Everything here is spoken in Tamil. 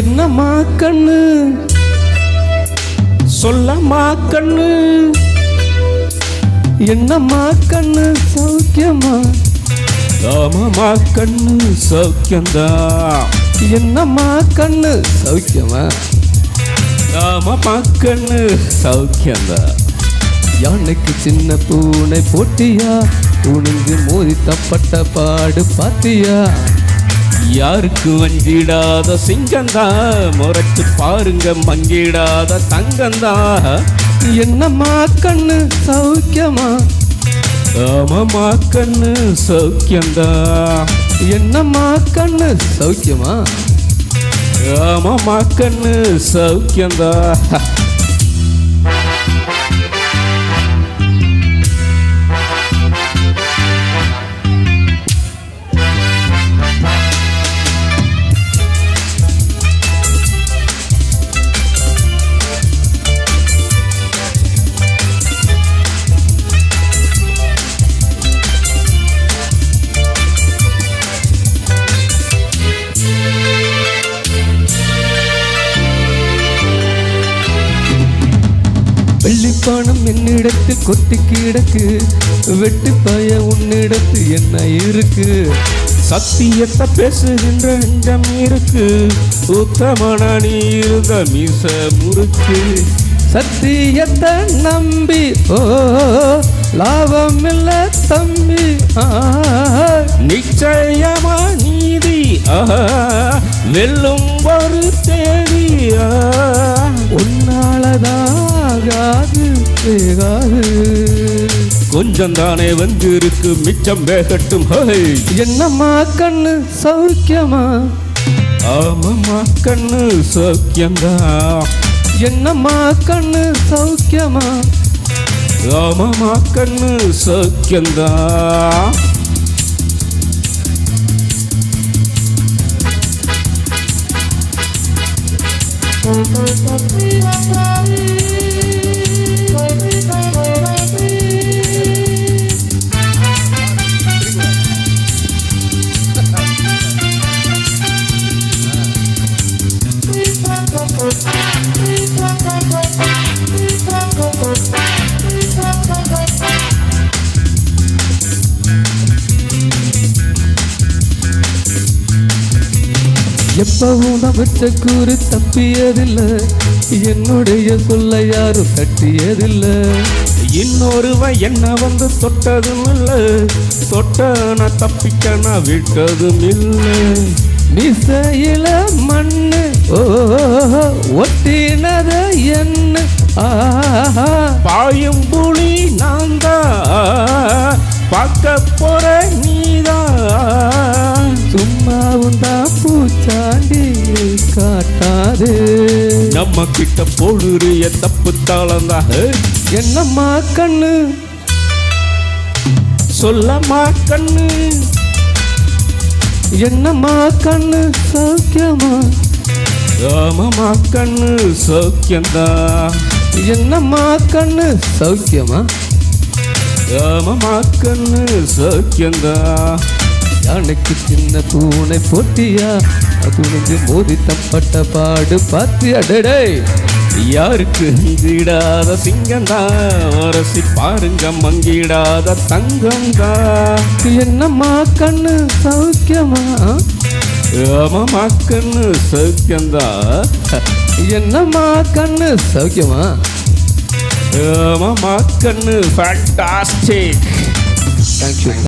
என்னம்மா கண்ணு? சொல்லம்மா கண்ணு. என்னம்மா கண்ணு? சௌக்கியமா ஆமாம்மா கண்ணு சௌக்கியந்தா என்னம்மா கண்ணு? சௌக்கியமா ஆமாம்மா கண்ணு சௌக்கியந்தா யானைக்கு சின்ன பூனை போட்டியா? உனக்கு மோதி தப்பட்ட பாடு பாத்தியா? யாருக்கு வஞ்சிடாத சிங்கந்தா? முறைச்சு பாருங்க மங்கிடாத தங்கந்தா. என்னம்மா கண்ணு சௌக்கியமா? ஆமாம்மா கண்ணு சௌக்கியந்தா. என்னம்மா கண்ணு சௌக்கியமா? ஆமாம்மா கண்ணு சௌக்கியந்தா. வெள்ளிப்பானம் என்னிடத்தில் கொட்டி கிடக்கு. வெட்டி பய உன்னிடத்து என்ன இருக்கு? சத்தியத்தை பேசுகின்ற அஞ்சம் இருக்கு. உத்தமன நீ இருந்த மீச முறுக்கு. சத்தியத்தை நம்பி ஓ லாபம் இல்ல தம்பி. ஆ, நிச்சயமா நீதி. வெல்லும் ஒரு தேதியா ஆகாது வேகாது கொஞ்சம் தானே வந்து இருக்கு மிச்சம் வேகட்டும் என்னம்மா கண்ணு சௌக்கியமா? ஆமாம்மா கண்ணு சௌக்கியந்தா என்னம்மா கண்ணு சௌக்கியமா? ஆமாம்மா கண்ணு சௌக்கியந்தா எப்பவும் நான் வச்ச கூறு தப்பியதில்லை. என்னுடைய சொல்ல யாரும் தட்டியதில்லை இன்னொருவன் என்ன வந்து தொட்டதும் இல்லை. தொட்ட நான் தப்பிக்க நான் விட்டதும் இல்லை. நிசையில மண்ணு ஓ ஒட்டினத என்ன ஆஹா பாயும் புலி நான் தான் பார்க்க போற நீ காட்டாது. நம்ம கிட்ட போடுறிய தப்பு தாளந்தான் என்னம்மா கண்ணு? சொல்லம்மா கண்ணு? என்னம்மா கண்ணு? சௌக்கியமா? ஆமாம்மா கண்ணு சௌக்கியந்தான் என்னம்மா கண்ணு? சௌக்கியமா? ஆமாம்மா கண்ணு சௌக்கியந்தான் யானைக்கு சின்ன பூனை போட்டியா? துணிஞ்சு மோதி தப்பட்ட பாடு பார்த்து அடடே யாருக்கு இடாத சிங்கந்தான் அரசி பாருங்க மங்கிடாத தங்கம்தான் என்னம்மா கண்ணு சௌக்கியமா? ஆமாம்மா கண்ணு சௌக்கியந்தான் என்னம்மா கண்ணு சௌக்கியமா? ஆமாம்மா கண்ணு ஃபேண்டாஸ்டிக் தேங்க்யூ